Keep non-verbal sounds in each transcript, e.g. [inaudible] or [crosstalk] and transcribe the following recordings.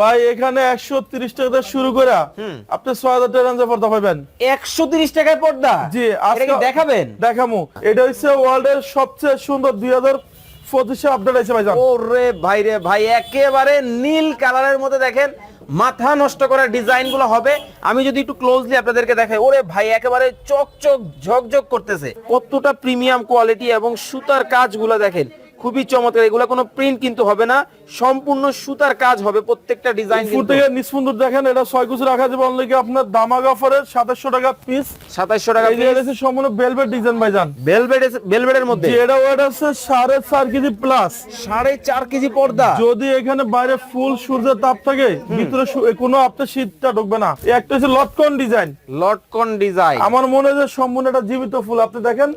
ভাই এখানে একশো তিরিশ টাকা শুরু করে আপনি ছয় হাজার টাকা রেঞ্জে পর্দা পাবেন। একশো তিরিশ টাকায় পর্দা? জি এটা কি দেখাবেন? দেখামু। এটা হচ্ছে ওয়ার্ল্ডের সবচেয়ে সুন্দর দুই হাজার পঁচিশে আপডেট আছে ভাইজান। ওরে ভাই রে ভাই একেবারে নীল কালারের মধ্যে দেখেন মাথা নষ্ট করার ডিজাইনগুলো হবে। আমি যদি একটু ক্লোজলি আপনাদেরকে দেখাই ওরে ভাই একেবারে চকচক ঝকঝক করতেছে। কতটা প্রিমিয়াম কোয়ালিটি এবং সুতার কাজগুলো দেখেন। খুবই চমৎকার। এগুলো কোনো প্রিন্ট কিন্তু হবে না সম্পূর্ণ সুতার কাজ হবে প্রত্যেকটা ডিজাইন ফুট থেকে দেখেন এটা ছয় কুচি রাখা যাবে অনলি আপনার দামাগ অফারের সাতাশশো টাকা পিস সাতাইশশো টাকা হচ্ছে সম্পূর্ণ বেলভেট ডিজাইন ভাইজান। বেলভেট বেলভেটের মধ্যে? এটা ওয়েট আছে সাড়ে চার কেজি প্লাস সাড়ে চার কেজি পর্দা? যদি এখানে বাইরে ফুল সূর্যের তাপ থাকে ভিতরে কোনো আপনার শীতটা ঢুকবে না। একটা হচ্ছে লটকন ডিজাইন লটকন ডিজাইন আমার মনে হয় যে সম্পূর্ণ একটা জীবিত ফুল। আপনি দেখেন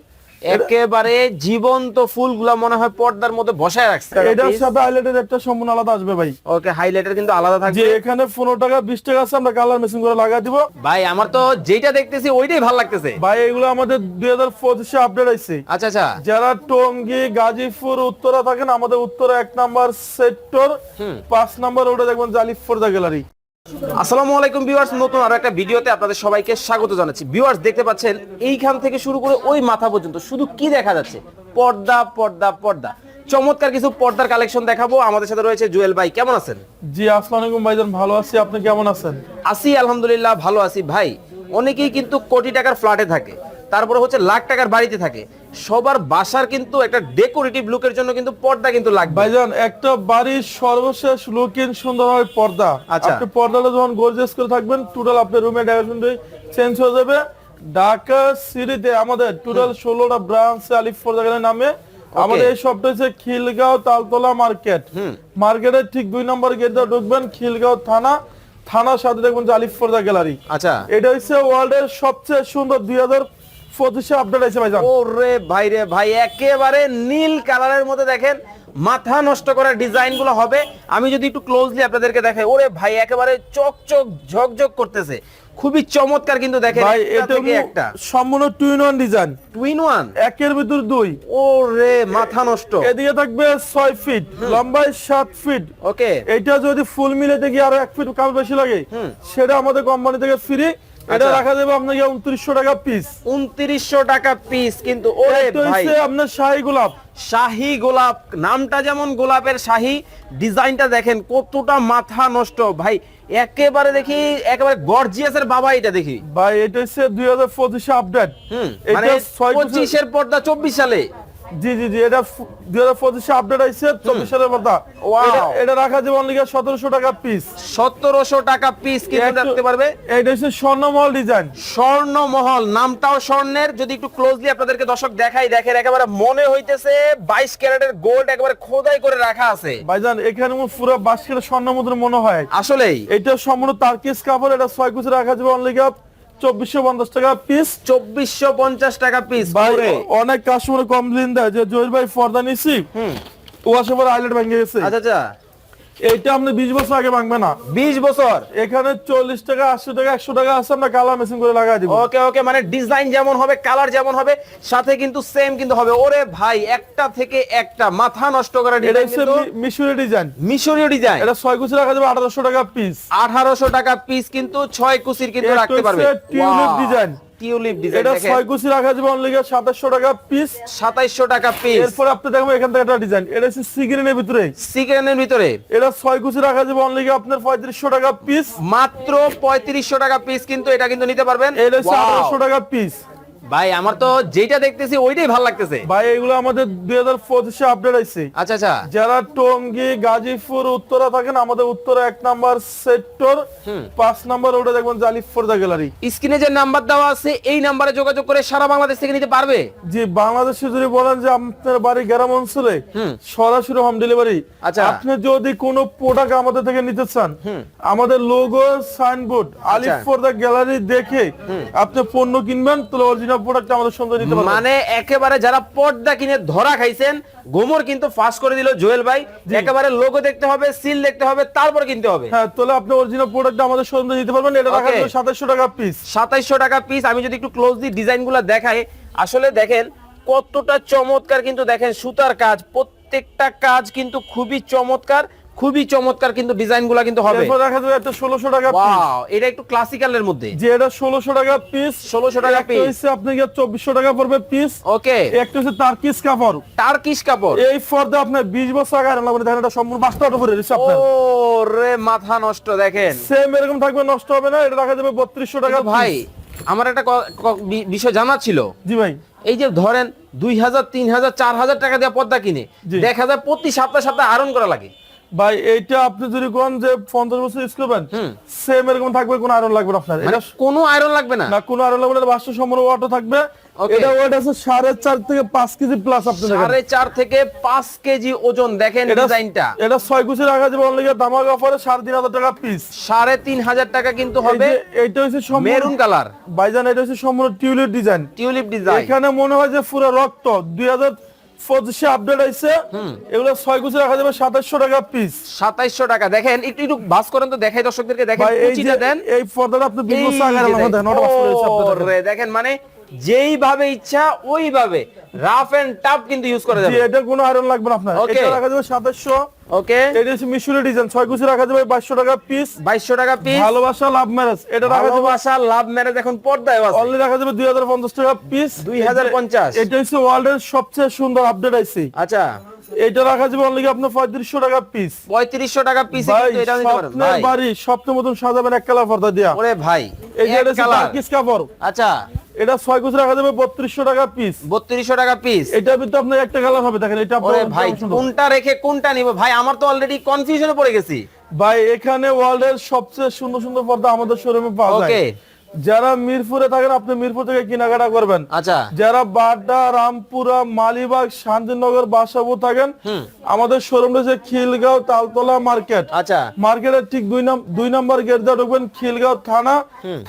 একেবারে জীবন্ত ফুলগুলা মনে হয় পর্দার মধ্যে বসায় রাখছে। এটার সাথে হাইলাইটের একটা সম্পূর্ণ আলাদা আসবে ভাই। ওকে হাইলাইটার কিন্তু আলাদা থাকবে। এখানে পনেরো টাকা বিশ টাকা আছে আমরা কালার মেশিন করে লাগাই দিব। ভাই আমার তো যেটা দেখতেছি ওইটাই ভালো লাগতেছে। ভাই এগুলো আমাদের দুই হাজার পঁচিশে আপডেট আছে আচ্ছা আচ্ছা। যারা টঙ্গী গাজীপুর উত্তরা থাকেন আমাদের উত্তরা এক নাম্বার সেক্টর পাঁচ নাম্বার ওটা দেখবেন জালিফ দা গ্যালারি আসসালামু আলাইকুম ভিউয়ার্স নতুন আরও একটা ভিডিওতে আপনাদের সবাইকে স্বাগত জানাচ্ছি। ভিউয়ার্স দেখতে পাচ্ছেন এইখান থেকে শুরু করে ওই মাথা পর্যন্ত শুধু কি দেখা যাচ্ছে? পর্দা পর্দা পর্দা। চমৎকার কিছু পর্দার কালেকশন দেখাবো। আমাদের সাথে রয়েছে জুয়েল ভাই কেমন আছেন? জি আসসালামু আলাইকুম ভাইজান ভালো আছি। আপনি কেমন আছেন? আছি আলহামদুলিল্লাহ ভালো আছি ভাই। অনেকেই কিন্তু কোটি টাকার ফ্ল্যাটে থাকে। তারপরে হচ্ছে লাখ টাকার বাড়িতে থাকে। সবার বাসার কিন্তু একটা ডেকোরেটিভ লুকের জন্য কিন্তু পর্দা কিন্তু লাগবে। ভাইজান একটা বাড়ির সর্বশেষ লুকিং সুন্দর হয় পর্দা। আচ্ছা। আপনি পর্দাটা যখন গর্জিয়াস করে থাকবেন টোটাল আপনার রুমে ডেকোরেশন চেঞ্জ হয়ে যাবে। ঢাকা সিটিতে আমাদের টোটাল ষোলোটা ব্রাঞ্চ আলিফ পর্দা নামে। আমাদের এই শপটা হচ্ছে খিলগাঁও তালতলা মার্কেট মার্কেটের ঠিক দুই নম্বর গেট দিয়ে ঢুকবেন খিলগাঁও থানা। থানার সাথে দেখবেন আলিফ পর্দা গ্যালারি আচ্ছা। এটা হচ্ছে ওয়ার্ল্ডের সবচেয়ে সুন্দর দুই হাজার পঁচিশে আপডেট আছে ভাইজান। ওরে ভাই রে ভাই একেবারে নীল কালারের মধ্যে দেখেন মাথা নষ্ট করার হবে। আমি যদি একটু ক্লোজলি আপনাদেরকে দেখাই ওরে ভাই একেবারে চকচক ঝকঝক করতেছে। খুবই চমৎকার কিন্তু দেখেন ভাই এটা একটা। সম্পূর্ণ twin one design twin one একের ভিতর দুই। ওরে মাথা নষ্ট। এদিকে থাকবে ছয় ফিট লম্বায় সাত ফিট ওকে। এটা যদি ফুল মিলেতে গিয়ে আরও এক ফিট কাম বেশি লাগে সেটা আমাদের কোম্পানি থেকে ফ্রি এটা আচ্ছা। রাখা যাবে আপনাকে উনত্রিশশো টাকা পিস উনত্রিশশো টাকা পিস কিন্তু ওরে ভাই। আপনার শাহী গোলাপ। শাহী গোলাপ নামটা যেমন গোলাপের শাহী ডিজাইনটা দেখেন কতটা মাথা নষ্ট। ভাই একেবারে দেখি একেবারে গর্জিয়াসের বাবা এটা দেখি। ভাই এটা হচ্ছে দুই হাজার পঁচিশে আপডেট হুম এটা মানে পঁচিশের পর্দা চব্বিশ সালে। জি জি জি এটা দুই হাজার পঁচিশে আপডেট আছে চব্বিশ সালের পর্দা এটা- এটা রাখা যাবে অনলি সতেরোশো টাকা পিস সতেরোশো টাকা পিস কিন্তু রাখতে পারবে। এটা হচ্ছে স্বর্ণমহল ডিজাইন স্বর্ণমহল নামটাও স্বর্ণের। যদি একটু ক্লোজলি আপনাদেরকে দর্শক দেখাই দেখেন একেবারে মনে হইতেছে বাইশ ক্যারেটের গোল্ড একেবারে খোদাই করে রাখা আছে। ভাইজান এখানে পুরো বাস্কের স্বর্ণ মুদ্রা মনে হয়। আসলেই। এটা সম্পূর্ণ তার্কিস কাপড় এটা ছয় কুচি রাখা যাবে অনলি চব্বিশশো পঞ্চাশ টাকা পিস চব্বিশশো পঞ্চাশ টাকা পিস ভাই অনেক কাস্টমার কমপ্লেন দেয় যে জহির ভাই ফর্দা নিছি। ও আসে পরে আইলেট ভেঙে গেছে। আচ্ছা আচ্ছা। এইটা আপনি বিশ বছর আগে ভাঙবে না। বিশ বছর? এখানে চল্লিশ টাকা আশি টাকা একশো টাকা আছে আমরা কালার মেশিন করে লাগাই দিব। ওকে ওকে মানে ডিজাইন যেমন হবে কালার যেমন হবে সাথে কিন্তু সেম কিন্তু হবে। ওরে ভাই একটা থেকে একটা মাথা নষ্ট করা এটা ডিজাইন হচ্ছে কিন্তু মি- মিশরি ডিজাইন মিশরীয় ডিজাইন এটা ছয় কুচি রাখা যাবে আঠারোশো টাকা পিস আঠারোশো টাকা পিস কিন্তু ছয় কুচির কিন্তু রাখতে পারবে। Tulip design. টিউলিপ ডিজাইন এটা 6 গুছি রাখা যাবে অনলি 2700 টাকা পিস সাতাইশশো টাকা পিস এরপর আপনি দেখবেন এখান থেকে একটা ডিজাইন এটা হচ্ছে সিগ্রেনের ভিতরে। সিগ্রেনের ভিতরে। এটা ছয় গুছি রাখা যাবে অনলি আপনার পঁয়ত্রিশশো টাকা পিস মাত্র পঁয়ত্রিশশো টাকা পিস কিন্তু এটা কিন্তু নিতে পারবেন। এটা হচ্ছে Wow! আঠারোশো টাকা পিস ভাই আমার তো যেটা দেখতেছি ওইটাই ভালো লাগতেছে। ভাই এগুলো আমাদের দুই হাজার পঁচিশে আপডেট আছে আচ্ছা আচ্ছা। যারা টঙ্গী গাজীপুর উত্তরা থাকেন আমাদের উত্তরা এক নাম্বার সেক্টর পাঁচ নাম্বার ওটা দেখবেন জালিফ ফোর্দা গ্যালারি স্ক্রিনে যে নাম্বার দেওয়া আছে এই নাম্বারে যোগাযোগ করে সারা বাংলাদেশ থেকে নিতে পারবে? জি বাংলাদেশে যদি বলেন যে আপনার বাড়ি গ্রাম অঞ্চলে সরাসরি হোম ডেলিভারি আচ্ছা। আপনি যদি কোনো প্রোডাক্ট আমাদের থেকে নিতে চান আমাদের লোগো সাইনবোর্ড আলিফ আচ্ছা। ফোর্দা গ্যালারি দেখে আপনি পণ্য কিনবেন তাহলে অরিজিনাল প্রোডাক্ট আমাদের সঙ্গে নিতে পারবেন মানে একেবারে যারা পর্দা কিনে ধরা খাইছেন গোমর কিন্তু করে দিল জুয়েল ভাই। একেবারে লোগো দেখতে হবে সিল দেখতে হবে তারপর কিনতে হবে। হ্যাঁ তাহলে আপনি অরিজিনাল প্রোডাক্ট আমাদের পারবেন এটা রাখা Okay. যাবে সাতাশশো টাকা পিস সাতাইশশো টাকা পিস আমি যদি একটু ক্লোজলি ডিজাইনগুলা দেখাই আসলে দেখেন কতটা চমৎকার কিন্তু দেখেন সুতার কাজ প্রত্যেকটা কাজ কিন্তু খুবই চমৎকার। খুবই চমৎকার কিন্তু ডিজাইনগুলা কিন্তু হবে। দেখা যাবে একটা ষোলোশো টাকা পিস ওয়াও এটা একটু ক্লাসিক্যালের মধ্যে। যে এটা ষোলোশো টাকা পিস 1600 টাকা piece। হচ্ছে আপনাকে চব্বিশশো টাকা পড়বে পিস ওকে একটা হচ্ছে তার্কিস কাপড়। টার্কিশ কাপড়। এই ফর্দে আপনার বিশ বছর আগে লাগবে দেখেন এটা সম্পূর্ণ বাস্তা অটো করে দিচ্ছে ও আপনার। রে মাথা নষ্ট দেখেন। সেম এরকম থাকবে নষ্ট হবে না এটা দেখা যাবে বত্রিশশো টাকা ভাই আমার একটা বিষয় জানা ছিল। জি ভাই। এই যে ধরেন দুই হাজার তিন হাজার চার হাজার টাকা দিয়ে পর্দা কিনে। দেখা যায় প্রতি সপ্তাহে সপ্তাহে আয়রন করা লাগে। ভাই এইটা আপনি যদি কোন যে পঞ্চাশ বছর ইউজ করবেন সেম এরকম থাকবে কোনো আয়রন লাগবে আপনার। মানে এটা কোনো আয়রন লাগবে না? না কোনো আয়রন লাগবে না সম্পূর্ণ থাকবে। এটা ওয়েট আছে সাড়ে চার থেকে পাঁচ কেজি প্লাস আপনি দেখেন থেকে কেজি ওজন দেখেন এটা ডিজাইনটা এটা ছয় কুচি রাখা যাবে অনলি দামাক অফারে সাড়ে তিন হাজার টাকা পিস সাড়ে তিন হাজার টাকা কিন্তু হবে এইটা হচ্ছে সম্পূর্ণ- মেরুন কালার। ভাইজান এটা হচ্ছে সম্পূর্ণ টিউলিপ ডিজাইন টিউলিপ ডিজাইন এখানে মনে হয় যে পুরো রক্ত দুই হাজার পঁচিশে আপডেট আইছে। এগুলো ছয় কুচি রাখা যাবে সাতাশশো টাকা পিস সাতাইশশো টাকা। দেখেন একটু একটু বাস করেন তো দেখাই দর্শকদেরকে দেখেন এই দেন। এই পর্দাটা আপনি দেখেন মানে যেইভাবে ইচ্ছা ওইভাবে রাফ এন্ড টাফ কিন্তু ইউজ করা যাবে। এটা কোনো আয়রন লাগবে না আপনার। এটা রাখা যাবে সাতাশশো। ওকে এটা হচ্ছে মিশরি ডিজাইন ছয় কুচি রাখা যাবে বাইশশো টাকা পিস বাইশশো টাকা পিস ভালোবাসা লাভ ম্যারেজ এটা রাখা যাবে ভালোবাসা লাভ ম্যারেজ এখন পর্দায় আছে। অনলি রাখা যাবে দুই হাজার পঞ্চাশ টাকা পিস 2050 এটা হচ্ছে ওয়ার্ল্ডের সবচেয়ে সুন্দর আপডেট আইসি আচ্ছা। এটা রাখা যাবে অনলি আপনার পঁয়ত্রিশশো টাকা পিস পঁয়ত্রিশশো টাকা পিস কিন্তু এটা বাড়ি মতন সাজাবেন এক কালার পর্দা দিয়া। ওরে ভাই এই যে এটা কালার। কাপড়। আচ্ছা। এটা ছয় কুচি রাখা যাবে বত্রিশশো টাকা পিস বত্রিশশো টাকা পিস এটার ভিতরে আপনার একটা কালার হবে দেখেন এটা ভাই কোনটা রেখে কোনটা নিব? ভাই আমার তো অলরেডি কনফিউশনে পড়ে গেছি। ভাই এখানে ওয়ার্ল্ডের সবচেয়ে সুন্দর সুন্দর পর্দা আমাদের শোরুমে পাওয়া যায়। ওকে যারা মিরপুরে থাকেন আপনি মিরপুর থেকে কেনাকাটা করবেন। আচ্ছা। যারা বাড্ডা রামপুরা মালিবাগ শান্তিনগর বাসাবো থাকেন আমাদের শোরুম রয়েছে খিলগাঁও তালতলা মার্কেট। আচ্ছা। মার্কেটের ঠিক দুই নাম দুই নম্বর গেট দিয়ে ঢুকবেন খিলগাঁও থানা।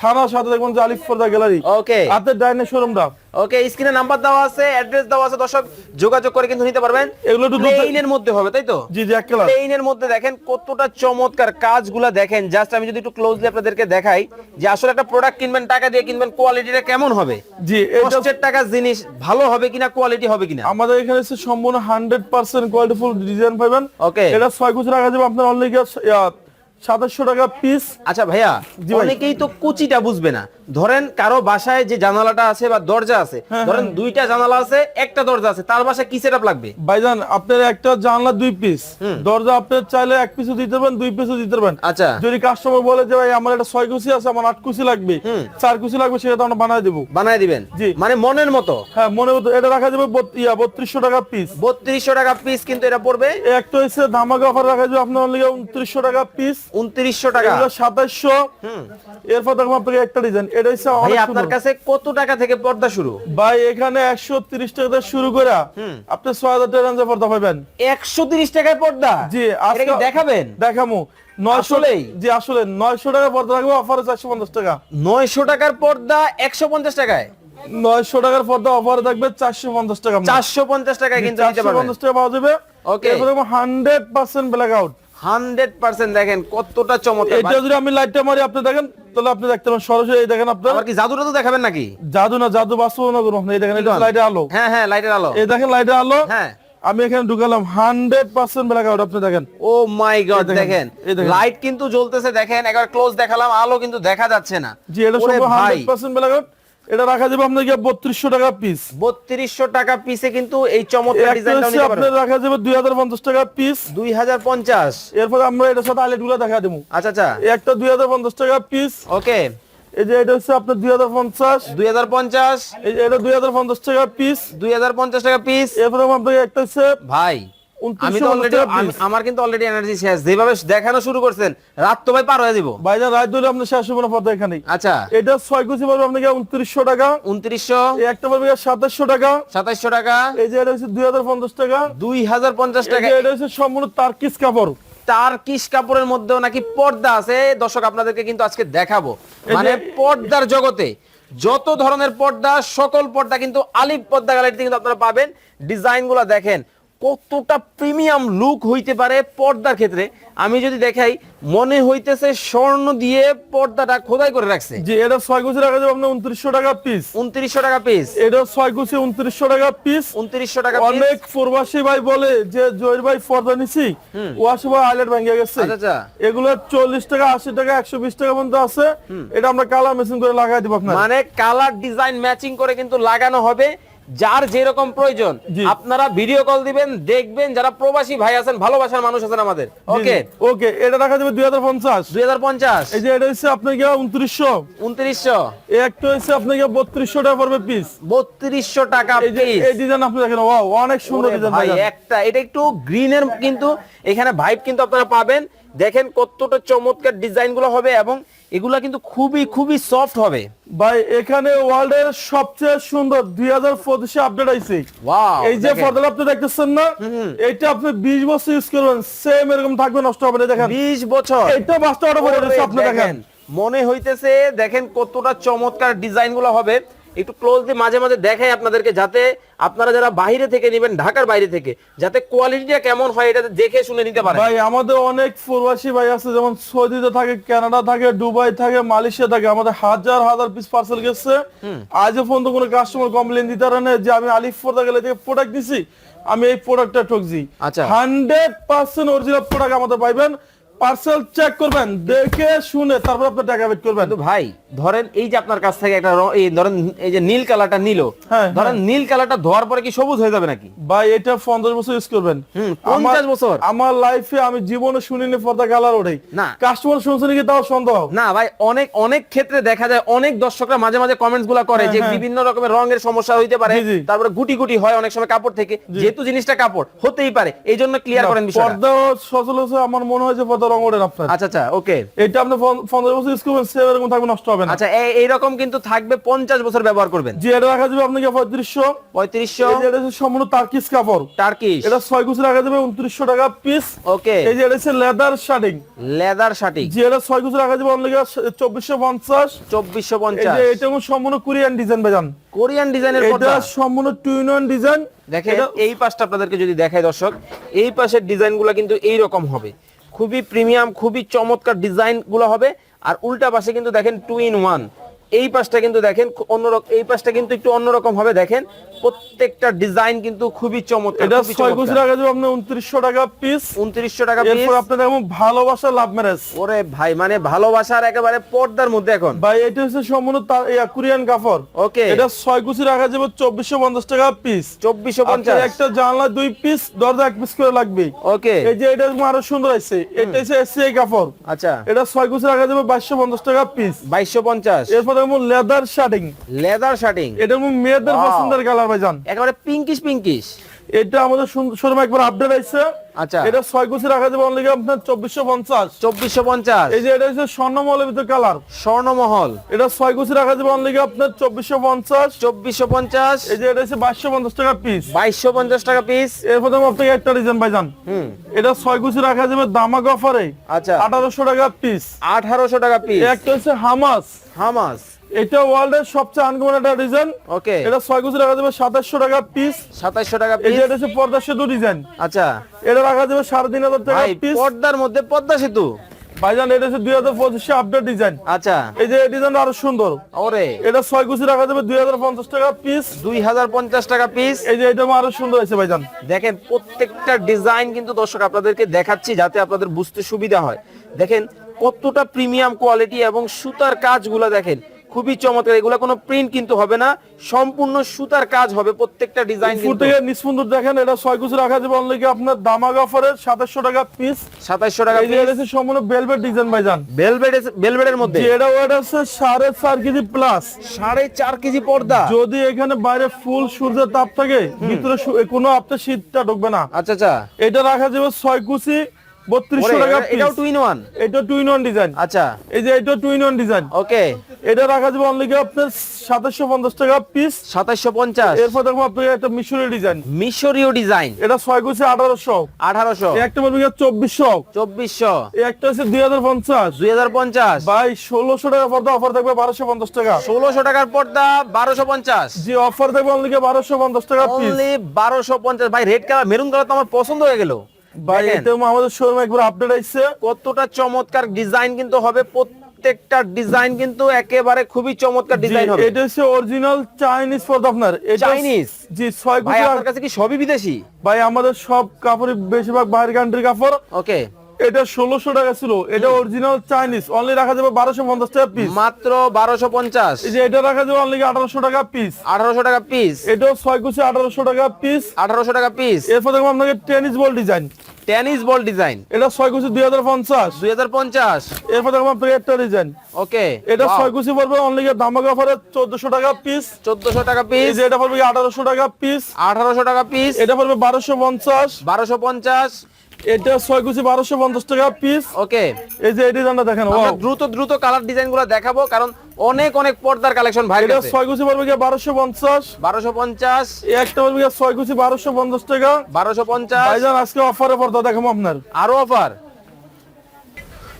থানার সাথে দেখবেন যে আলিফ ফর্দা গ্যালারি ওকে আপনার ডাইনে শোরুমটা ওকে স্ক্রিনে নাম্বার দেওয়া আছে অ্যাড্রেস দেওয়া আছে দর্শক যোগাযোগ করে কিন্তু নিতে পারবেন। এগুলো একটু দুধ- মধ্যে হবে তাই তো? জি জি এক কালার মধ্যে দেখেন কতটা চমৎকার কাজগুলা দেখেন। জাস্ট আমি যদি একটু ক্লোজলি আপনাদেরকে দেখাই যে আসলে একটা প্রোডাক্ট কিনবেন টাকা দিয়ে কিনবেন কোয়ালিটিটা কেমন হবে? জি কষ্টের টাকার জিনিস ভালো হবে কিনা কোয়ালিটি হবে কিনা? আমাদের এখানে হচ্ছে সম্পূর্ণ হান্ড্রেড পার্সেন্ট কোয়ালিটিফুল ডিজাইন পাবেন। ওকে এটা ছয় কুচি রাখা যাবে আপনার অনলি সাতাশশো টাকা পিস আচ্ছা ভাইয়া অনেকেই তো কুচিটা বুঝবে না। ধরেন কারও বাসায় যে জানালাটা আছে বা দরজা আছে হ্যাঁ, ধরেন দুইটা জানালা আছে একটা দরজা আছে তার বাসায় কি সেটআপ লাগবে? ভাইজান আপনার একটা জানলা দুই পিস দরজা আপনি চাইলে এক পিসও দিতে পারবেন দুই পিসও দিতে পারবেন আচ্ছা। যদি কাস্টমার বলে যে ভাই আমার এটা ছয় কুচি আছে আমার আট কুচি লাগবে চার কুচি লাগবে সেটা তো আমরা বানায় দেবো। বানায় দিবেন? জি। মানে মনের মতো? হ্যাঁ মনে হতো এটা রাখা যাবে ইয়া বত্রিশশো টাকা পিস বত্রিশশো টাকা পিস কিন্তু এটা পড়বে? একটা হচ্ছে ধামাকা অফার রাখা যাবে আপনার অনলি উনত্রিশশো টাকা পিস উনত্রিশশো টাকা। এগুলো সাতাশশো। এরপর দেখুন আপনাকে একটা ডিজাইন এটা হচ্ছে ভাই আপনার কাছে কত টাকা থেকে পর্দা শুরু? ভাই এখানে একশো তিরিশ টাকা শুরু করে আপনি ছয় হাজার টাকা রেঞ্জে পড়তে পাবেন। একশো তিরিশ টাকায় পর্দা? জি আজকে দেখাবেন? দেখামো। জি আসলে টাকা অফারে টাকা। টাকার পর্দা টাকায়? টাকার পর্দা অফারে থাকবে টাকা। কিন্তু নিতে পারবেন টাকা পাওয়া যাবে। Okay. Hundred percent blackout hundred percent দেখেন কতটা চমৎকার। এটা যদি আমি লাইটটা মারি আপনি দেখেন তাহলে আপনি দেখতে পারেন সরাসরি এই দেখেন আপনার। আবার কি জাদুটা তো দেখাবেন নাকি? জাদু না জাদু বাস্তবায়ন করুন আপনি এই দেখেন এটা লাইটে আলো। হ্যাঁ হ্যাঁ লাইটের আলো। এই দেখেন আলো। হ্যাঁ। আমি এখানে ঢুকালাম হান্ড্রেড পার্সেন্ট ব্ল্যাক আউট আপনি দেখেন। ও মাই গড দেখেন। লাইট কিন্তু জ্বলতেছে দেখেন একবার ক্লোজ দেখালাম আলো কিন্তু দেখা যাচ্ছে না। জি এটা ওরে হান্ড্রেড পার্সেন্ট ব্ল্যাক আউট এটা রাখা যাবে আপনার গিয়ে বত্রিশশো টাকা পিস বত্রিশশো টাকা পিসে কিন্তু এই চমৎকার ডিজাইনটা আপনার রাখা যাবে দুই হাজার পঞ্চাশ টাকা পিস দুই হাজার পঞ্চাশ। এরপর আমরা এটার সাথে আইলেটগুলো দেখা দেবো। আচ্ছা আচ্ছা। একটা দুই হাজার পঞ্চাশ টাকা পিস ওকে। এই যে এটা হচ্ছে আপনার দুই হাজার পঞ্চাশ। দুই হাজার পঞ্চাশ। এই যে এটা দুই হাজার পঞ্চাশ টাকা পিস দুই হাজার পঞ্চাশ টাকা পিস এরপরে আপনাকে একটা হচ্ছে ভাই। আমি তো 2950 অলরেডি টাকা piece। আমার কিন্তু অলরেডি এনার্জি শেষ। যেভাবে দেখানো শুরু করছেন রাত তো ভাই পার হয়ে ভাইজান রাত ধরে আপনি শেষ হবে না পর্দা এখানে আচ্ছা। এটা ছয় কুচি আপনাকে উনত্রিশশো টাকা। উনত্রিশশো। একটা সাতাশশো টাকা। সাতাইশশো টাকা। এই যে এটা হচ্ছে দুই হাজার পঞ্চাশ টাকা। দুই হাজার পঞ্চাশ টাকা। এটা হচ্ছে সম্পূর্ণ তার্কিস কাপড়। তার কিস কাপড়ের মধ্যেও নাকি পর্দা আছে। দর্শক আপনাদেরকে কিন্তু আজকে দেখাবো। মানে পর্দার জগতে যত ধরনের পর্দা সকল পর্দা কিন্তু আলিফ পর্দা গ্যালারিতে কিন্তু আপনারা পাবেন। ডিজাইনগুলা দেখেন। কতটা প্রিমিয়াম লুক হইতে পারে পর্দার ক্ষেত্রে? আমি যদি দেখাই মনে হইতেছে স্বর্ণ দিয়ে পর্দাটা খোদাই করে রাখছে। জি এটা ছয় কুচি রাখা যাবে আপনার উনত্রিশশো টাকা পিস উনত্রিশশো টাকা পিস এটা ছয় কুচি উনত্রিশশো টাকা পিস উনত্রিশশো টাকা অনেক প্রবাসী ভাই বলে যে জয়ের ভাই পর্দা নিছি। ওয়াশি ভাই আইলেট ভেঙে গেছে। আচ্ছা, আচ্ছা। এগুলো চল্লিশ টাকা আশি টাকা একশো বিশ টাকা পর্যন্ত আছে। এটা আমরা কালার মেশিন করে লাগাই দিব আপনার মানে কালার ডিজাইন ম্যাচিং করে কিন্তু লাগানো হবে। যার যেরকম প্রয়োজন আপনারা ভিডিও কল দিবেন দেখবেন যারা প্রবাসী ভাই আছেন ভালোবাসার মানুষ আছেন আমাদের। ওকে ওকে এটা রাখা যাবে দুই হাজার পঞ্চাশ। দুই হাজার পঞ্চাশ। এই যে এটা হচ্ছে আপনার গিয়ে উনত্রিশশো। উনত্রিশশো। একটা হচ্ছে আপনার গিয়ে বত্রিশশো টাকা পড়বে পিস বত্রিশশো টাকা এই এই ডিজাইন আপনি দেখেন ওয়াও অনেক সুন্দর ডিজাইন ভাই একটা এটা একটু গ্রিনের কিন্তু এখানে ভাইব কিন্তু আপনারা পাবেন। দেখেন কতটা চমৎকার ডিজাইনগুলো হবে এবং এগুলা কিন্তু খুবই খুবই সফট হবে। ভাই এখানে ওয়ার্ল্ড এর সবচেয়ে সুন্দর দুই হাজার পঁচিশে আপডেট আইছে। এই যে পর্দাটা আপনি দেখতেছেন না এটা আপনি বিশ বছর ইউজ করবেন সেম এরকম থাকবে নষ্ট হবে না দেখেন। বিশ বছর। এটা বাস্তব অর্ডার করে আপনি দেখেন। মনে হইতেছে দেখেন কতটা চমৎকার ডিজাইনগুলো হবে। একটু ক্লোজলি মাঝে মাঝে দেখাই আপনাদেরকে যাতে আপনারা যারা বাইরে থেকে নেবেন ঢাকার বাইরে থেকে যাতে কোয়ালিটিটা কেমন হয় এটা দেখে শুনে নিতে পারেন। ভাই আমাদের অনেক প্রবাসী ভাই আছে যেমন সৌদিতে থাকে কানাডা থাকে দুবাই থাকে মালয়েশিয়া থাকে আমাদের হাজার হাজার পিস পার্সেল গেছে। আজও পর্যন্ত কোনো কাস্টমার কমপ্লেন দিতে পারে না যে আমি আলিফ ফোর্দা গেলে থেকে প্রোডাক্ট দিছি আমি এই প্রোডাক্টটা ঠকছি। আচ্ছা। হান্ড্রেড পার্সেন্ট অরিজিনাল প্রোডাক্ট আমাদের পাইবেন পার্সেল চেক করবেন দেখে শুনে তারপর আপনি টাকা বেট করবেন। ভাই ধরেন এই যে আপনার কাছ থেকে একটা এই ধরেন এই যে নীল কালারটা নিল হ্যাঁ, ধরেন নীল কালারটা ধোয়ার পরে কি সবুজ হয়ে যাবে নাকি? ভাই এটা পঞ্চাশ বছর ইউজ করবেন। 50 বছর? আমার লাইফে আমি জীবনে শুনিনি পর্দা কালার ওঠে। না। কাস্টমার শুনছে নাকি তাও সন্দেহ? না ভাই অনেক অনেক ক্ষেত্রে দেখা যায় অনেক দর্শকরা মাঝে মাঝে কমেন্টসগুলা করে হ্যাঁ, যে হ্যাঁ। বিভিন্ন রকমের রঙের সমস্যা হইতে পারে। তারপরে গুটি গুটি হয় অনেক সময় কাপড় থেকে। যেহেতু জিনিসটা কাপড় হতেই পারে। এই জন্য ক্লিয়ার করেন বিষয়টা। পর্দা সচল আমার মনে হয় যে পর্দা রং ওঠেন আপনার। আচ্ছা আচ্ছা ওকে এটা আপনি পন- পঞ্চাশ বছর ইউজ করবেন সেম এরকম থাকবে নষ্ট হবে না। আচ্ছা এই- এইরকম কিন্তু থাকবে পঞ্চাশ বছর ব্যবহার করবেন। যে এটা রাখা যাবে আপনাকে পঁয়ত্রিশশো। পঁয়ত্রিশশো। এই যে এটা হচ্ছে সম্পূর্ণ তার্কিস কাপড়। টার্কিশ এটা ছয় কুচি রাখা যাবে উনত্রিশশো টাকা পিস ওকে এই যে এটা হচ্ছে লেদার শার্টিং লেদার শার্টিং যে এটা ছয় কুচি রাখা যাবে চব্বিশশো পঞ্চাশ। চব্বিশশো এই যে এটা সম্পূর্ণ কোরিয়ান ডিজাইন বেজান কোরিয়ান ডিজাইনের এটা সম্পূর্ণ টু ইন ওয়ান ডিজাইন দেখেন এই পাশটা আপনাদেরকে যদি দেখায় দর্শক এই পাশের ডিজাইনগুলো কিন্তু এই রকম হবে। খুবই প্রিমিয়াম খুবই চমৎকার ডিজাইনগুলো হবে। আর উল্টা পাশে কিন্তু দেখেন টু ইন ওয়ান এই পাশটা কিন্তু দেখেন অন্যরকম এই পাশটা কিন্তু একটু অন্যরকম হবে দেখেন। প্রত্যেকটা ডিজাইন কিন্তু খুবই চমৎকার এটা টাকা পিস উনত্রিশশো টাকা piece। এরপর আপনি দেখুন ভালোবাসা লাভ ম্যারেজ। ওরে ভাই মানে ভালোবাসার একেবারে পর্দার মধ্যে এখন। ভাই এটা হচ্ছে সম্পূর্ণ কোরিয়ান ওকে। এটা ছয় কুচি রাখা যাবে চব্বিশশো পঞ্চাশ টাকা পিস চব্বিশশো পঞ্চাশ। একটা জানলা দুই পিস দরজা এক পিস করে লাগবে ওকে। এই যে এটা আরও সুন্দর আছে এটা হচ্ছে এসিআই কাপড়। আচ্ছা। এটা ছয় কুচি রাখা যাবে বাইশশো পঞ্চাশ টাকা পিস বাইশশো পঞ্চাশ। এরপর লেদার শার্টিং লেদার শার্টিং এটা মেয়েদের পছন্দের কালার ভাইজান। একেবারে পিঙ্কিশ পিঙ্কিশ এটা আমাদের শোরুমে একবার আপডেট আছে আচ্ছা। এটা ছয় কুচি রাখা যাবে অনলি আপনার চব্বিশশো পঞ্চাশ। চব্বিশশো পঞ্চাশ। এই যে এটা হচ্ছে স্বর্ণমলের ভিতরে কালার। স্বর্ণমহল। এটা ছয় কুচি রাখা যাবে অনলি আপনার চব্বিশশো পঞ্চাশ। চব্বিশশো পঞ্চাশ। এই যে এটা হচ্ছে বাইশশো পঞ্চাশ টাকা পিস বাইশশো পঞ্চাশ টাকা পিস এরপর আমি আপনাকে একটা ডিজাইন ভাইজান। হুম। এটা ছয় কুচি রাখা যাবে দামাক অফারে। আচ্ছা। আঠারোশো টাকা পিস আঠারোশো টাকা পিস একটা হচ্ছে হামাস। হামাস। এটা ওয়ার্ল্ডের সবচেয়ে আনকমন একটা ডিজাইন ওকে এটা ছয় কুচি রাখা যাবে সাতাশশো টাকা পিস সাতাশশো টাকা পিস এটা হচ্ছে পর্দা সেতু ডিজাইন আচ্ছা। এটা রাখা যাবে সাড়ে তিন হাজার টাকা পিস পর্দার মধ্যে পদ্মা সেতু? ভাইজান এটা হচ্ছে দুই হাজার পঁচিশে আপডেট ডিজাইন আচ্ছা। এই যে ডিজাইন আরও সুন্দর। ওরে। এটা ছয় কুচি রাখা যাবে দুই হাজার পঞ্চাশ টাকা পিস দুই হাজার পঞ্চাশ টাকা পিস এই যে এটা আরও সুন্দর আছে ভাইজান। দেখেন প্রত্যেকটা ডিজাইন কিন্তু দর্শক আপনাদেরকে দেখাচ্ছি যাতে আপনাদের বুঝতে সুবিধা হয়। দেখেন কতটা প্রিমিয়াম কোয়ালিটি এবং সুতার কাজগুলো দেখেন। খুবই চমৎকার। এগুলো কোনো প্রিন্ট কিন্তু হবে না সম্পূর্ণ সুতার কাজ হবে প্রত্যেকটা ডিজাইন থেকে দেখেন এটা ছয় কুচি রাখা যাবে অনলি আপনার দামাক অফারের সাতাশশো টাকা পিস সাতাশশো টাকা এটা সম্পূর্ণ বেলভেট ডিজাইন ভাইজান। ভেলভেট ভেলভেটের মধ্যে? এটা ওয়েট আছে সাড়ে চার কেজি প্লাস সাড়ে চার কেজি পর্দা? যদি এখানে বাইরে ফুল সূর্যের তাপ থাকে ভিতরে কোনো আপনার শীতটা ঢুকবে না। আচ্ছা আচ্ছা। এটা রাখা যাবে ছয় কুচি বত্রিশশো ওরে, টাকা এটাও টু ইন ওয়ান এটা টু ইন ওয়ান ডিজাইন আচ্ছা। এই যে এটা two in one design okay. এটা রাখা যাবে অনলি আপনার সাতাশশো পঞ্চাশ টাকা পিস সাতাশশো পঞ্চাশ। এরপর দেখব আপনাকে একটা মিশরের ডিজাইন মিশরীয় ডিজাইন এটা ছয় কুচি আঠারোশো। আঠারোশো। একটা পড়বে চব্বিশশো। চব্বিশশো। একটা হচ্ছে দুই হাজার পঞ্চাশ। দুই হাজার পঞ্চাশ। ভাই ষোলোশো টাকা পর্দা অফার থাকবে বারোশো পঞ্চাশ টাকা। ষোলোশো টাকার পর্দা বারোশো পঞ্চাশ। জি অফার থাকবে অনলি টাকা পিস অনলি ভাই রেড কালার মেরুন কালার তো আমার পছন্দ হয়ে গেল। ভাই দেখেন, আমাদের শোরুম একবার আপডেট আইছে। কতটা চমৎকার ডিজাইন কিন্তু হবে প্রত্যেকটা ডিজাইন কিন্তু একেবারে খুবই চমৎকার ডিজাইন হবে। এটা হচ্ছে অরিজিনাল চাইনিজ পর্দা আপনার। Chinese? জি ছয় ভাই আপনার কাছে কি সবই বিদেশি? ভাই আমাদের সব কাপড়ই বেশিরভাগ বাইরের কান্ট্রির কাপড়। ওকে এটা ষোলোশো টাকা ছিল। এটা অরিজিনাল চাইনিজ অনলি রাখা যাবে বারোশো পঞ্চাশ টাকা পিস মাত্র বারোশো পঞ্চাশ। এই যে এটা রাখা যাবে অনলি আঠারোশো টাকা পিস আঠারোশো টাকা পিস এটাও ছয় কুচি আঠারোশো টাকা পিস আঠারোশো টাকা পিস এরপর দেখব আপনাকে tennis ball design tennis ball design. এটা ছয় কুচি দুই হাজার পঞ্চাশ। দুই হাজার পঞ্চাশ। এরপর দেখো আপনাকে একটা ডিজাইন ওকে এটা ছয় কুচি পড়বে অনলি ধামাকা অফারে চোদ্দশো টাকা পিস চোদ্দশো টাকা পিস এটা পড়বে আঠারোশো টাকা পিস আঠারোশো টাকা পিস এটা পড়বে বারোশো পঞ্চাশ। বারোশো পঞ্চাশ। এটা ছয় কুচি বারোশো পঞ্চাশ টাকা পিস ওকে এই যে এই ডিজাইনটা দেখেন দ্রুত দ্রুত কালার ডিজাইনগুলো দেখাবো কারণ অনেক অনেক পর্দার কালেকশন ভাই এটা ছয় কুচি পড়বে গিয়ে বারোশো পঞ্চাশ। বারোশো পঞ্চাশ। এই একটা পড়বে গিয়ে ছয় কুচি বারোশো পঞ্চাশ টাকা। বারোশো পঞ্চাশ। ভাইজান আজকে অফারে পর্দা দেখাবো আপনার। আরও অফার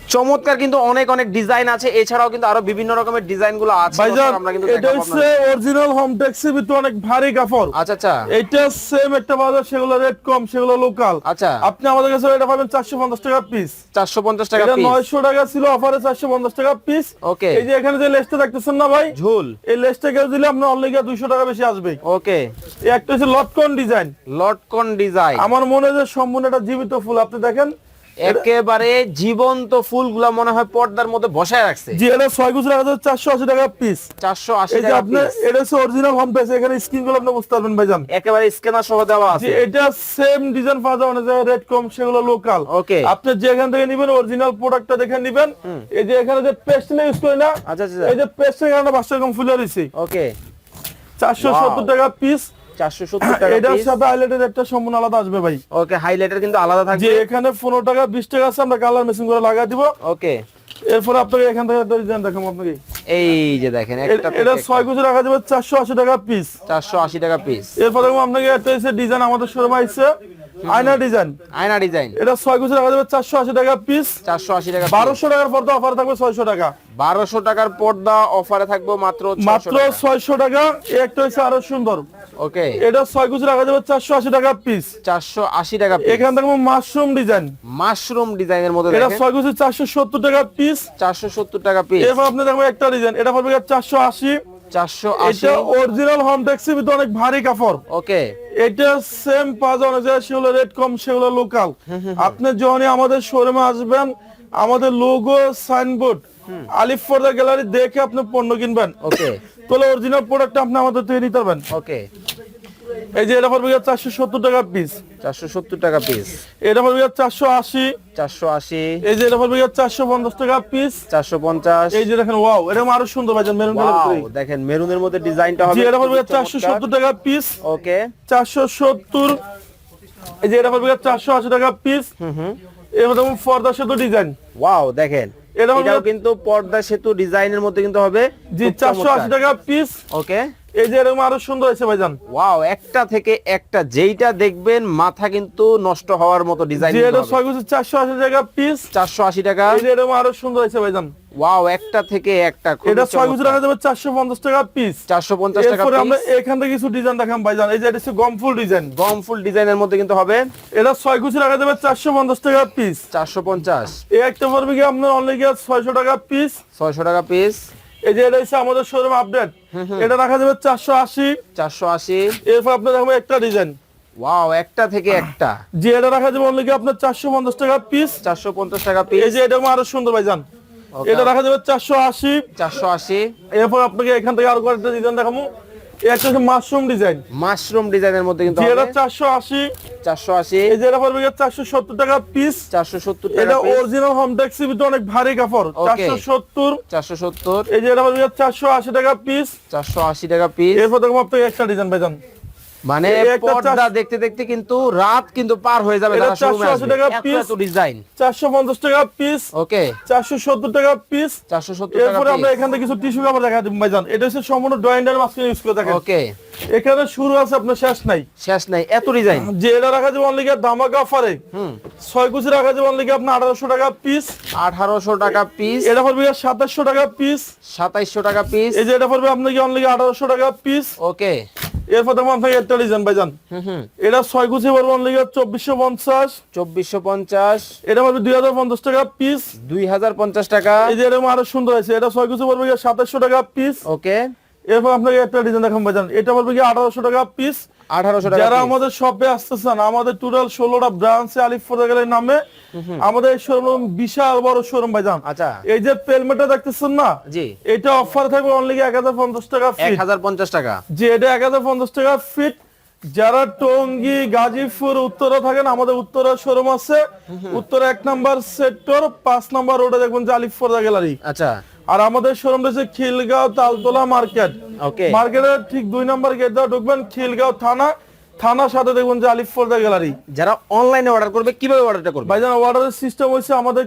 চমৎকার কিন্তু অনেক অনেক ডিজাইন আছে। এছাড়াও কিন্তু আরও বিভিন্ন রকমের ডিজাইনগুলো আছে আমরা কিন্তু এটা হচ্ছে অরিজিনাল হোম ট্যাক্সি ভিতরে অনেক ভারী কাপড়। আচ্ছা আচ্ছা। এটা সেম একটা বাজার সেগুলো রেট কম সেগুলো লোকাল আচ্ছা। আপনি আমাদের কাছে এটা পাবেন চারশো পঞ্চাশ টাকা পিস চারশো পঞ্চাশ টাকা এটা পিস নয়শো টাকা ছিল অফারে চারশো পঞ্চাশ টাকা পিস ওকে এই যে এখানে যে লেসটা দেখতেছেন না ভাই? ঝুল। এই লেসটা কেউ দিলে আপনার অনলাইনে দুইশো টাকা বেশি আসবে। ওকে এই একটা হচ্ছে লটকন ডিজাইন লটকন ডিজাইন আমার মনে হয় যে সম্পূর্ণ একটা জীবিত ফুল। আপনি দেখেন একেবারে জীবন্ত ফুলগুলা মনে হয় পর্দার মধ্যে বসায় রাখছে। জি এটা ছয় গুছ রাখা চারশো আশি টাকা পিস চারশো আশি টাকা আপনার এটা হচ্ছে অরিজিনাল হোম পেজ এখানে স্ক্রিনগুলো আপনি বুঝতে পারবেন ভাইজান। একেবারে স্ক্যানার সহ দেওয়া আছে। এটা সেম ডিজাইন পাওয়া যাবে না রেট কম সেগুলো লোকাল ওকে আপনি যেখান থেকে নিবেন অরিজিনাল প্রোডাক্টটা দেখে নিবেন। এই যে এখানে যে পেস্ট ইউজ করি না আচ্ছা আচ্ছা এই যে পেস্টের কারণে পাঁচশো রকম ফুলে রয়েছে ওকে চারশো সত্তর টাকা পিস চারশো সত্তর [coughs] টাকা এটার সাথে হাইলাইটের একটা সম্পূর্ণ আলাদা আসবে ভাই। ওকে হাইলাইটার কিন্তু আলাদা যে এখানে পনেরো টাকা বিশ টাকা আছে আমরা কালার মেশিন করে দিব। ওকে এরপরে আপনাকে এখান থেকে ডিজাইন দেখাবো আপনাকে। এই যে দেখেন একটা এটা রাখা যাবে টাকা পিস চারশো আশি টাকা পিস এরপর দেখুন আপনাকে একটা ডিজাইন আমাদের শোরুমে আয়না ডিজাইন আয়না ডিজাইন এটা ছয় কুচি রাখা যাবে চারশো আশি টাকা পিস চারশো আশি টাকা বারোশো টাকার পর্দা অফার থাকবে ছয়শো টাকা। বারোশো টাকার পর্দা অফারে থাকব মাত্র মাত্র ছয়শো টাকা। একটা হচ্ছে আরও সুন্দর। ওকে এটা ছয় কুচি রাখা যাবে চারশো আশি টাকা পিস চারশো আশি টাকা এখান থেকে মাশরুম ডিজাইন মাশরুম ডিজাইনের মধ্যে এটা ছয় কুচি চারশো সত্তর টাকা পিস চারশো সত্তর টাকা পিস এরপর আপনি দেখবেন একটা ডিজাইন এটা পড়বে চারশো আশি। এটা অরিজিনাল হোম ট্যাক্সির অনেক ভারী কাপড়। ওকে। এটা সেম সেগুলো রেট কম সেগুলো লোকাল আপনি যখনই আমাদের শোরুমে আসবেন আমাদের লোগো সাইনবোর্ড আলিফ ফর্দা গ্যালারি দেখে আপনি পণ্য কিনবেন। ওকে। তাহলে অরিজিনাল প্রোডাক্ট আপনি আমাদের থেকে নিতে পারবেন। ওকে। এই যে এটা পড়বে চারশো সত্তর টাকা পিস চারশো সত্তর টাকা পিস এটা পড়বে চারশো আশি। চারশো আশি। এই যে এটা পড়বে চারশো পঞ্চাশ টাকা পিস চারশো পঞ্চাশ। এই যে দেখেন ওয়াও এটা আরও সুন্দর ভাইজান মেরুন দেখেন মেরুনের মধ্যে ডিজাইনটা হবে জি এটা পড়বে চারশো সত্তর টাকা পিস ওকে চারশো সত্তর। এই যে এটা পড়বে চারশো আশি টাকা পিস এবার দেখুন ফর্দা সেতু ডিজাইন ওয়াও দেখেন। এটাও কিন্তু পর্দা সেতু ডিজাইনের মধ্যে কিন্তু হবে। জি চারশো আশি টাকা পিস ওকে এই যে এরকম আরও সুন্দর হয়েছে ভাইজান। ওয়াও একটা থেকে একটা যেইটা দেখবেন মাথা কিন্তু নষ্ট হওয়ার মতো ডিজাইন এটা ছয় গুছি চারশো আশি টাকা পিস চারশো আশি টাকা। এই যে এরকম আরও সুন্দর হয়েছে ভাইজান। ওয়াও একটা থেকে একটা এটা ছয় গুছি রাখা যাবে চারশো পঞ্চাশ টাকা পিস চারশো পঞ্চাশ টাকা এরপরে আমরা এখান থেকে কিছু ডিজাইন দেখাম ভাইজান। এই যে এটা হচ্ছে গম ফুল ডিজাইন গম ফুল ডিজাইনের মধ্যে কিন্তু হবে। এটা ছয় গুছি রাখা যাবে চারশো পঞ্চাশ টাকা পিস চারশো পঞ্চাশ। এই একটা পড়বে গিয়ে আপনার গিয়ে ছয়শো টাকা পিস ছয়শো টাকা পিস এই যে এটা হচ্ছে আমাদের শোরুম আপডেট এটা রাখা যাবে চারশো আশি। চারশো আশি। এরপর আপনার দেখাবো একটা ডিজাইন ওয়াও একটা থেকে একটা। যে এটা রাখা যাবে অনলাইন আপনার চারশো পঞ্চাশ টাকা পিস চারশো পঞ্চাশ টাকা এই পিস যে এটা আরও সুন্দর ভাই যান এটা রাখা যাবে চারশো আশি। চারশো আশি। এরপর আপনাকে এখান থেকে আরও কয়েকটা ডিজাইন দেখাবো। এই হচ্ছে মাশরুম ডিজাইন মাশরুম ডিজাইনের মধ্যে কিন্তু এটা হবে চারশো আশি। চারশো আশি। এই যে পড়বে চারশো সত্তর টাকা পিস চারশো সত্তর এটা অরিজিনাল হোম ট্যাক্সির ভিতরে অনেক ভারী কাপড়। Okay. চারশো সত্তর। চারশো সত্তর। এই যে এটা পড়বে চারশো আশি টাকা পিস চারশো আশি টাকা পিস এরপর দেখব আপনাকে একটা ডিজাইন ভাইজান। মানে পর্দা দেখতে দেখতে কিন্তু রাত কিন্তু পার হয়ে যাবে এটা যারা শোরুমে 480 আসবে। টাকা ডিজাইন টাকা পিস ওকে চারশো সত্তর টাকা পিস 470 টাকা এরপরে আমরা এখান থেকে কিছু টিস্যু কাপড় দেখা ভাইজান। এটা হচ্ছে সম্পূর্ণ ইউজ করে দেখেন। ওকে এখানে শুরু আছে আপনার শেষ নাই। শেষ নাই। এত ডিজাইন যে এটা রাখা যাবে অনলি ধামাকা অফারে ছয় কুচি রাখা যাবে অনলি আপনার আঠারোশো টাকা পিস আঠারোশো টাকা পিস এটা পড়বে সাতাশশো টাকা পিস সাতাইশশো টাকা পিস এই যে এটা পড়বে আপনাকে অনলি আঠারোশো টাকা পিস ওকে এরপর দেখব আপনাকে একটা ডিজাইন ভাইজান। এটা ছয় কুচি পড়বে লিগে চব্বিশশো পঞ্চাশ। চব্বিশশো পঞ্চাশ। এটা বলবে দুই হাজার পঞ্চাশ টাকা পিস দুই হাজার পঞ্চাশ টাকা। এই যে এরকম আরও সুন্দর আছে এটা ছয় কুচি পড়বে সাতাশশো টাকা পিস ওকে এরপর আপনাকে একটা ডিজাইন দেখাম ভাইজান। এটা পড়বে কি আঠারোশো টাকা পিস আঠারোশো টাকা যারা আমাদের শপে আসতেছেন আমাদের টোটাল ষোলোটা ব্রাঞ্চে আলিফ ফোর্টাগেলের নামে আমাদের শোরুম বিশাল বড় শোরুম ভাইজান। আচ্ছা। এই যে পেলমেটটা দেখতেছেন না? জি। এটা অফার থাকবে অনলি এক হাজার পঞ্চাশ টাকা এক হাজার পঞ্চাশ টাকা। যে এটা এক হাজার পঞ্চাশ টাকা ফিট যারা টঙ্গী গাজীপুর উত্তরা থাকেন আমাদের উত্তরা শোরুম আছে। উত্তরা এক নাম্বার সেক্টর পাঁচ নাম্বার রোডে দেখবেন যে আলিফ ফোর্দা গ্যালারি আচ্ছা। আর আমাদের শোরুম রয়েছে খিলগাঁও তালতলা মার্কেট ওকে মার্কেটের ঠিক দুই নম্বর গেট দিয়ে ঢুকবেন খিলগাঁও থানা। থানার সাথে দেখবেন যে আলিফ ফোর্দা গ্যালারি যারা অনলাইনে অর্ডার করবে কীভাবে অর্ডারটা করবে? ভাইজান অর্ডারের সিস্টেম হচ্ছে আমাদের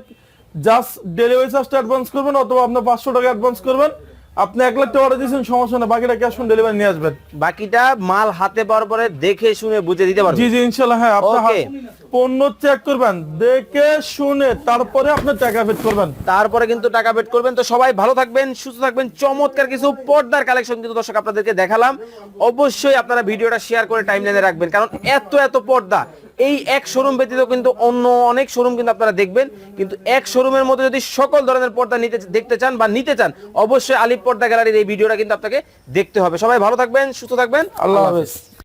জাস্ট ডেলিভারি চার্জটা অ্যাডভান্স করবেন অথবা আপনি পাঁচশো টাকা অ্যাডভান্স করবেন। আপনি এক লাখ টাকা অর্ডার দিয়েছেন সমস্যা নেই বাকিটা ক্যাশ অন ডেলিভারি নিয়ে আসবেন। বাকিটা মাল হাতে পাওয়ার পরে দেখে শুনে বুঝে দিতে পারবে জি জি ইনশাল্লাহ হ্যাঁ আপনি Okay. হা- পণ্য চেক করবেন দেখে শুনে তারপরে আপনি টাকা পেড করবেন। তারপরে কিন্তু টাকা বেট করবেন। তো সবাই ভালো থাকবেন সুস্থ থাকবেন। চমৎকার কিছু পর্দার কালেকশন কিন্তু দর্শক আপনাদেরকে দেখালাম। অবশ্যই আপনারা ভিডিওটা শেয়ার করে টাইম লাইনে রাখবেন কারণ এত এত পর্দা। এই এক শোরুম ব্যতীত কিন্তু অন্য অনেক শোরুম কিন্তু আপনারা দেখবেন। কিন্তু এক শোরুমের মধ্যে যদি সকল ধরনের পর্দা নিতে দেখতে চান বা নিতে চান অবশ্যই আলিপ পর্দা গ্যালারির এই ভিডিওটা কিন্তু আপনাকে দেখতে হবে। সবাই ভালো থাকবেন সুস্থ থাকবেন। আল্লাহ হাফেজ।